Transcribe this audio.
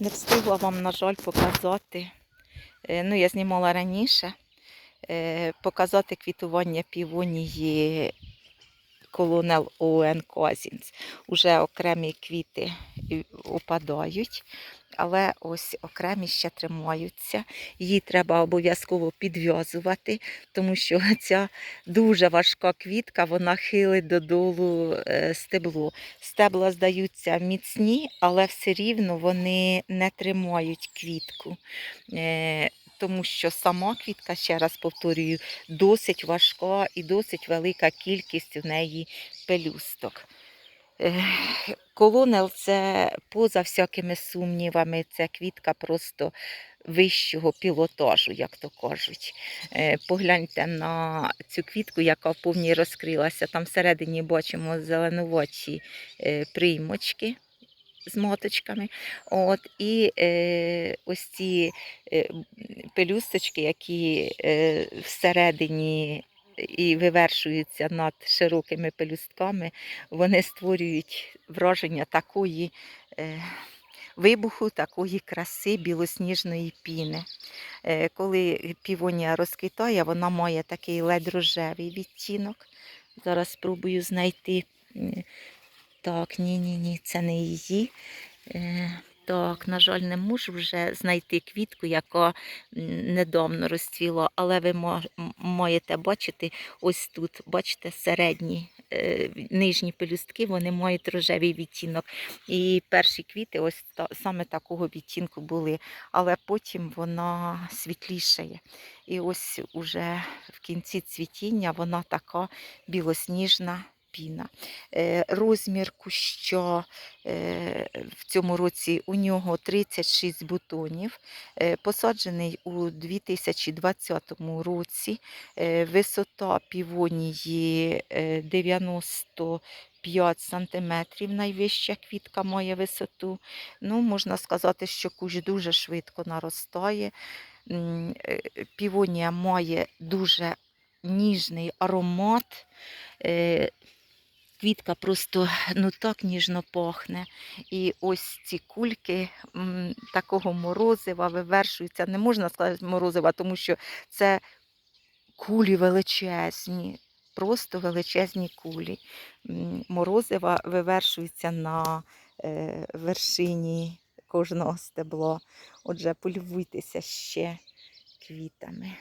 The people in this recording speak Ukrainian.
Не встигла вам, на жаль, показати. е, Ну, я знімала раніше. е, Показати квітування півонії колонел ОН Козінс. Уже окремі квіти і але ось окремі ще тримаються. Її треба обов'язково підв'язувати, тому що ця дуже важка квітка, вона хилить додолу е, стебло. Стебла здаються міцні, але все рівно вони не тримають квітку. Е, Тому що сама квітка, ще раз повторюю, досить важка і досить велика кількість у неї пелюсток. Колонел це поза всякими сумнівами, це квітка просто вищого пілотажу, як то кажуть. Е, Погляньте на цю квітку, яка повній розкрилася. Там всередині бачимо зеленувачі е, приймочки з моточками. От, і е, ось ці е, пелюсточки, які е, всередині і вивершуються над широкими пелюстками, вони створюють враження такої е, вибуху, такої краси білосніжної піни. Е, коли півонія розквітає, вона має такий ледь рожевий відтінок. Зараз спробую знайти. Так, ні, ні, це не її. Так, на жаль, не можу вже знайти квітку, яка недавно розцвіла, але ви мо- м- маєте бачити ось тут, бачите, середні е, нижні пелюстки, вони мають рожевий відтінок. І перші квіти ось саме такого відтінку були, але потім вона світлішає. І ось уже в кінці цвітіння вона така білосніжна піна. Е, Розмір куща е, в цьому році у нього 36 бутонів, е, посаджений у 2020 році. Висота півонії е, 95 сантиметрів, найвища квітка має висоту. Ну, можна сказати, що кущ дуже швидко наростає. Півонія має дуже ніжний аромат. Квітка просто ну так ніжно пахне. І ось ці кульки м, такого морозива вивершуються. Не можна сказати морозива, тому що це кулі величезні, просто величезні кулі. Морозива вивершуються на е, вершині кожного стебла. Отже, полюбуйтеся ще квітами.